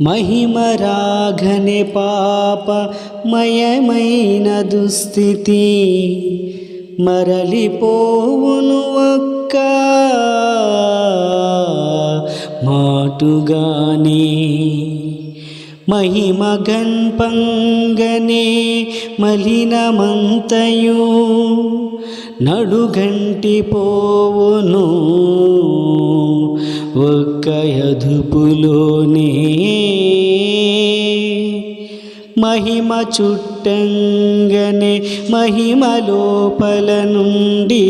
మహిమరాఘనే పాపమయమైన దుస్థితి. మరలిపోవును ఒక్క మాటుగానే. మహిమ గన్పంగనే మలినమంతయు నడుగంటి పోవును ఒక్క యదుపులోనే. మహిమ చుట్టంగనే మహిమ లోపల నుండి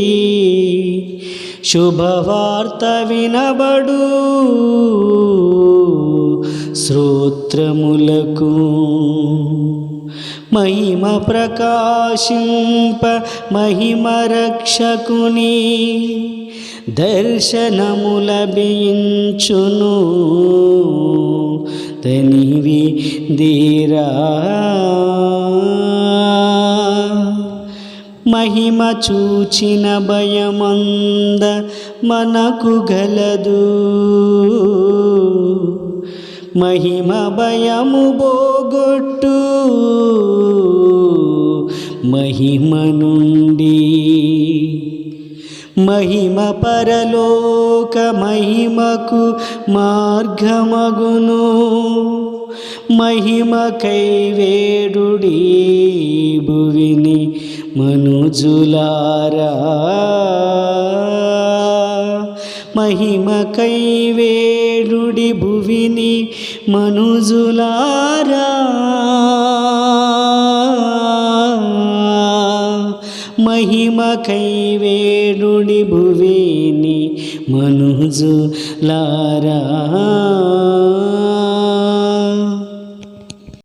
శుభవార్త వినబడు. శ్రోత్రములకు మహిమ ప్రకాశింప మహిమ రక్షకుని దర్శనములభించును తనివి దీరా మహిమ చూచిన భయమంద మనకు గలదు. మహిమ భయము బోగొట్టు. మహిమ నుండి మహిమ పరలోక మహిమకు మార్గమగును. మహిమ కైవేడుడి భువిని మనుజులారా. మహిమకై వేడుడి భువిని మనుజులారా. మహిమ కైవేడుడి భువిని మనుజులారా.